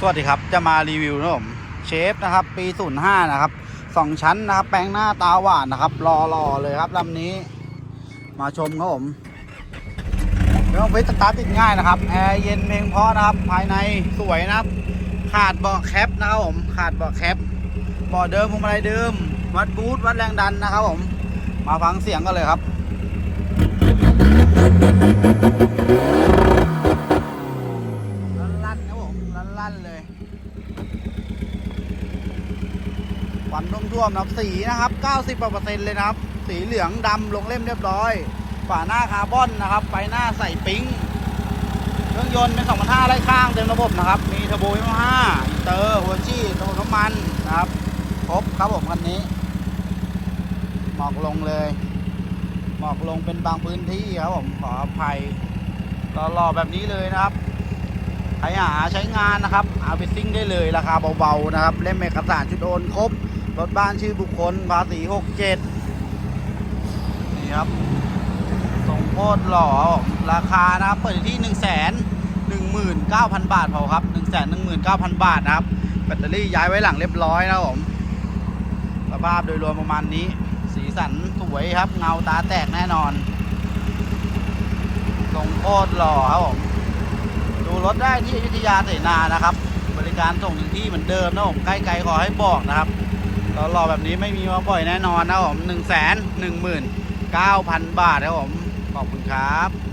สวัสดีครับ จะมารีวิวนะผมเชฟนะครับ ปี 05 นะครับสองชั้นนะครับ แปลงหน้าตาหวานนะครับ รอรอเลยครับลำนี้ มาชมครับผมเครื่องฟิตสตาร์ทติดง่ายนะครับแอร์เย็นเมงเพราะนะครับ ภายในสวยนะครับ ขาดเบาะแคปนะครับผมขาดเบาะแคปเบาะเดิมพวงมาลัยเดิมวัดบูทวัดแรงดันนะครับผม มาฟังเสียงกันเลยครับ ลั่นเลยควันท่วมๆนะครับสีนะครับ 90เปอร์เซ็นต์เลยนะครับ สีเหลืองดำลงเล่มเรียบร้อย ฝาหน้าคาร์บอนนะครับ ไฟหน้าใส่ปิ๊งเครื่องยนต์เป็น2,500ไล่ข้างเต็มระบบนะครับ มีเทอร์โบ25อินเตอร์หัวชี่ระบบน้ำมันนะครับ ครบครับผมคันนี้หมอกลงเลยหมอกลงเป็นบางพื้นที่ครับผมขออภัยรอๆแบบนี้เลยนะครับ ใครหาใช้งานนะครับเอาไปซิ่งได้เลยราคาเบาๆนะครับ เล่มเอกสารชุดโอนครบ รถบ้านชื่อบุคคลภาษี67นี่ครับส่งโคตรหล่อราคานะครับเปิดอยู่ที่1 1 9 0 0 0บาทพอครับ1 1 9 0 0 0บาทนะครับแบตเตอรี่ย้ายไว้หลังเรียบร้อยนะครับผมสภาพโดยรวมประมาณนี้ สีสันสวยครับ เงาตาแตกแน่นอนส่งโคตรหล่อครับผม ดูรถได้ที่อยุธยาเสนานะครับ บริการส่งถึงที่เหมือนเดิมนะผมใกล้ๆขอให้บอกนะครับรอแบบนี้ไม่มีมาบ่อยแน่นอนนะผมหนึ่งแสนหนึ่งหมื่นเก้าพันบาทนะผมขอบคุณครับ